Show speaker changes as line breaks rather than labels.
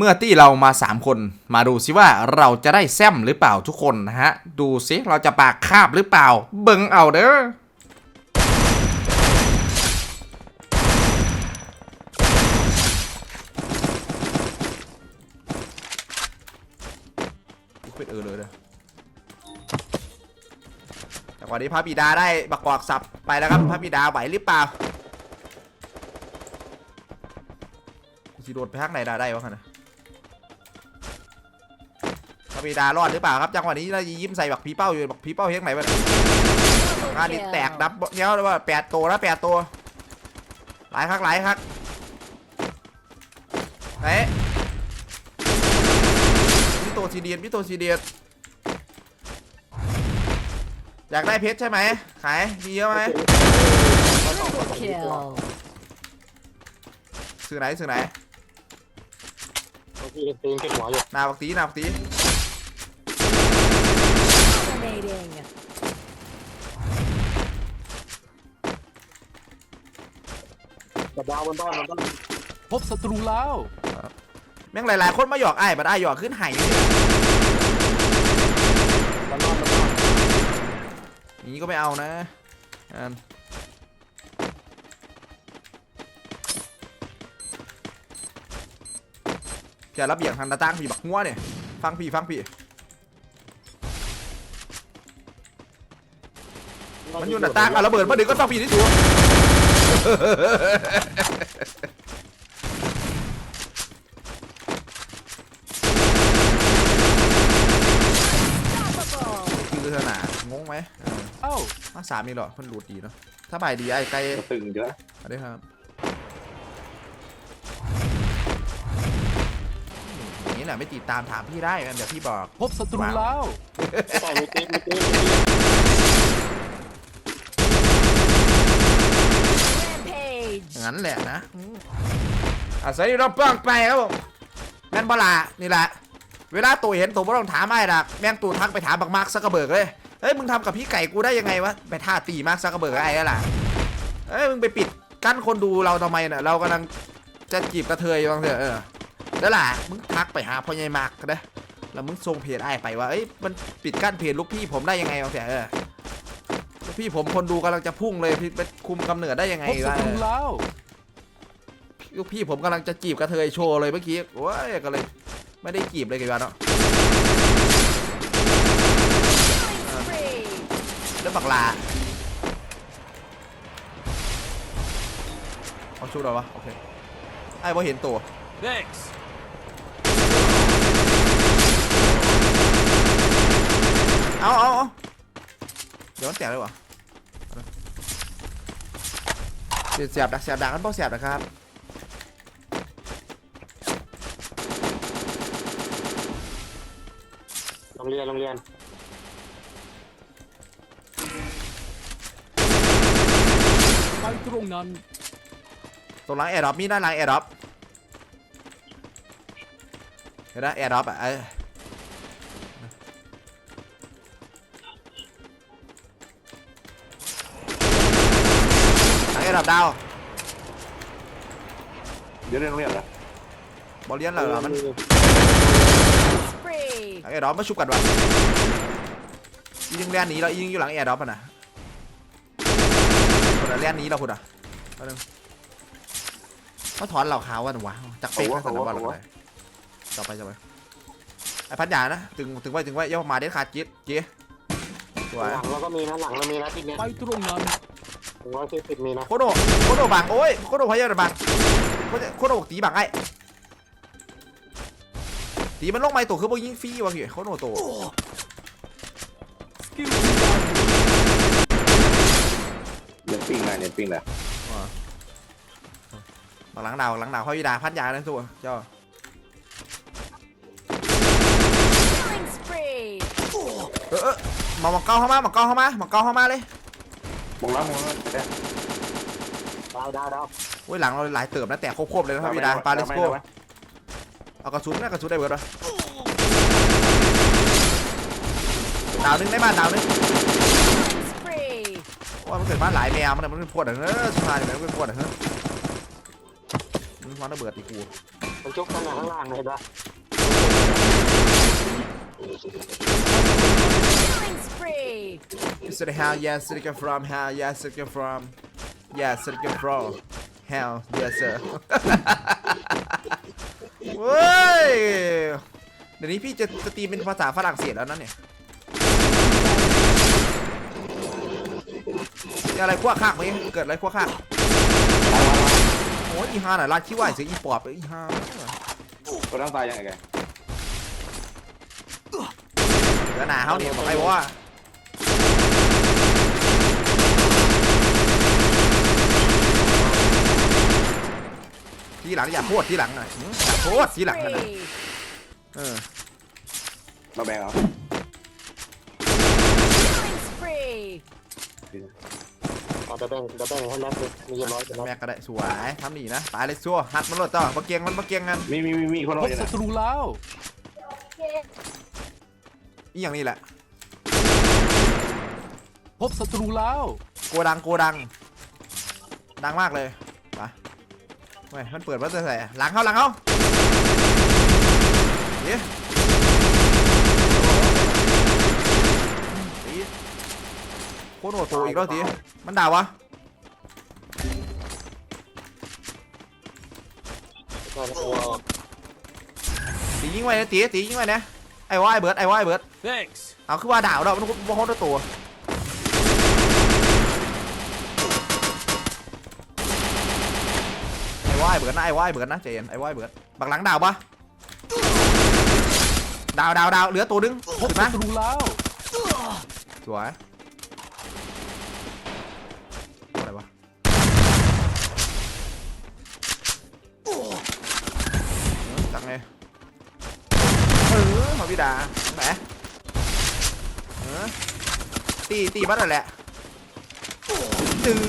เมื่อตี้เรามา 3 คนมาดูสิว่าเราจะได้แซมหรือเปล่าทุกคนนะฮะ ดูสิเราจะปากคาบหรือเปล่า เบิ่งเอาเด้อเออเลยเด้อแต่วันนี้พระบิดาได้บักกอกสับไปแล้วครับพระบิดาไหวหรือเปล่าสิโดดไปทางไหนได้ได้วะคันะ ระบิดารอดหรือเปล่าครับจังหวะนี้เรายิ้มใส่บักผีเป้าอยู่บักผีเป้าเฮียงไหนวะงานนี้แตกดับเนี้ยเลยว่าแปดตัวนะแปดตัวหลายครั้งหลายครั้งไหนพี่โตซีเดียนพี่โตซีเดียนอยากได้เพชรใช่ไหมขายมีเยอะไหม
Kill.
ซื้อไหนซื้อไหน
บางทีตีนขึ้นหัวอยู่
นาบักตีนาบักตี
Dominating.
กระดาวบนบ้านบนบ้าน
พบศัตรูแล้ว
แม่งหลาย ๆ คนมาหยอกไอ้ายบัดไอ้ายหยอกขึ้นไห่
บนบ้านบนบ้าน
อย่างนี้ก็ไม่เอานะอันแกรับเบี่ยงทางหน้าต่างพี่บักงัวเนี่ย ฟังพี่ ฟังพี่ มันอยู่หน้าต่างอะระเบิดมาดึงก็ต้องพี่ที่ตัว
Unstoppable.
คือขนาดงงไหมเออ
เอ้า
มาสามนี่เหรอมันหลุดดีเนาะถ้าบ่ายดีไอ้ไกล
ตึงเยอะ
สวัสดีครับอย่างนี้แหละไม่ติดตามถามพี่ได้กันเดี๋ยวพี่บอก
พบศัตรูแล้ว
ใส่ไม่ตีไม่ตีไม่ตี
Rampage.
อย่างนั้นแหละนะอะสวัสดีน้องเปื้งไปครับผมแม่นบลานี่แหละ เวลาตัวเห็นตัวไม่ต้องถามไอ้ดักแม่งตัวทักไปถามบักมาร์คซักกระเบิกเลยเฮ้ยมึงทำกับพี่ไก่กูได้ยังไงวะไปท่าตีมาร์คซักกระเบิกไอ้นั่นแหละเฮ้ยมึงไปปิดกั้นคนดูเราทำไมเนี่ยเรากำลังจะจีบกระเทยบางเถอะเออนั่นแหละมึงทักไปหาพ่อใหญ่มาร์คนะแล้วมึงส่งเพจไอ้ไปว่าเอ้ยมันปิดกั้นเพจลูกพี่ผมได้ยังไงบางเถอะเออ พี่ผมคนดูกำลังจะพุ่งเลยพี่ไปคุมกำเนิดได้ยังไง
พบศั
วะ
ตรูแล้ว
ลูกพี่ผมกำลังจะจีบกระเทยโชว์เลยเมื่อกี้โอ้ยก็เลยไม่ได้จีบเลยกันเนาะ
Spree.
แล้วบักลาเอาชุดเหรอวะโอเคไอ้บ่เห็นตัว
thanks
เอาเอาเอาเดี๋ยวมันแตกเลยวะ เสียบเสียบดักเสียบดักกันบ่เสียบนะครับ
โรงเรียนโรงเรียน
ไปตรงนั้น
ตรงหลังแอร์ดรอปมีด้านหลังแอร์ดรอปเห็นไหมแอร์ดรอปอะ ดรอปดาว
เดี๋ยวเรียนโรงเรียนเหรอบ
อลเลียนเหรอมัน
Spree.
หลังแอร์ดรอปมาชุบกันวะอีนึงแล่นหนีเราอีนึงอยู่หลังแอร์ดรอปอะนะคนละแล่นหนี้เราคุณอะเอาหนึ่งเขาถอนเหล่าขาววันวะจากเป๊กนะสนามบอลลงไปต่อไปต่อไปไอ้พันยานะถึงถึงไว้ถึงไว้ย่อมาเด็ดขาดจิ๊ดเจ๊สวย
หลังเราก็มีนะหลังเรามีนะทิศเนี้ย
ไปตรงนั้น
หนึ่งร้อยสี่สิบมีนะ
โคโดโคโดบังโอ้ยโคโดพยายามบังโคโดโคโดบอกตีบังไอ้ตีมันลงไม่ตัวคือพวกยิงฟรีวะพี่โคโดตัว
สกิล
เน็ตปิ้งนะเน็ตปิ้งนะ
หลังดาวหลังดาวเขาวิดาพันยาเลยตัวเจ้า
Killing spree.
เออเออมามังเกาเข้ามามังเกาเข้ามามังเกาเข้ามาเลย
มองแล้วมองแล้วแต่
ดาวดาวดาว
โอ้ยหลังเราหลายเติบนะแต่ครบๆเลยนะครับวิดาปาเลสโกเอากระสุนนะกระสุนได้เบิร์ดวะดาวนึงได้บ้านดาวนึงว่ามันเกิดบ้านหลายแมวมันน่ะมันเป็นพวดเหรอเออสุดท้ายมันเป็นพวดเหรอเฮ้ยมันวางระเบิดอีกกู
มันจุกข้างล่างเห็นปะ
Killing spree.
Is it hell yes it come from hell yes it come from yes it come from hell yes sir เว้ยเดี๋ยวนี้พี่จะสตรีมเป็นภาษาฝรั่งเศสแล้วนะเนี่ยนี่อะไรขั้วข้างไหมเกิดอะไรขั้วข้างโอ้ยอีฮาน่ะลาดคิดว่าเสียอีปอบเลยอีฮา
ก็ต้องตายยังไงแก
เหลือหนาเขาเนี่ยบอกไอ้ว่า หลังอย่าโพดทีหลังหน่อยหืมอย่าโพดทีหลังนั่นน่ะ
Spree.
เออ
มาแบ่งเอา
Killing spree.
เอาแต่แบ่งแต่แบ่งให้แม็กเลยมีเยอะร้อยแต่แม็ก
แม็กก็ได้สวยทำดีนะตายเลยซัวหัดมันหลดต่อมาเกียงมันมาเกียงกัน
มีมีมีมีคนร
พ
อบอยู่
ศั
นะ
ตรูแล้ว
อีอย่างนี้แหละ
พบศัตรูแล้ว
โกดังโกดัง ดังมากเลย ไปเว้ยมันเปิดว่าจะใส่หลังเขาหลังเขาเดี๋ยวตีโคตรโหดโตอีกแล้วตีมันด่าวะ
ก็ตัว
ตียิงไว้นะตีตียิงไว้นะไอ้ว่าไอ้เบิร์ดไอ้ว่าไอ้เบิร์ด
thanks
เอาคือว่าด่าวเรามันบ่ฮอตตัวไอ้ว่าไอ้ เบิร์ดนะไอ้ว่าไอ้เบิร์ดนะใจเย็นไอ้ว่าไอ้เบิร์ดบักหลังดาวปะดาวดาวดาวเหลือตัวนึง
พบ
ถูกไหม
ศัตรูแล้ว
สวยอะไรวะเออตังไงเออมาพี่ดาไหนเออตีตีบัดนั่นแหละตึง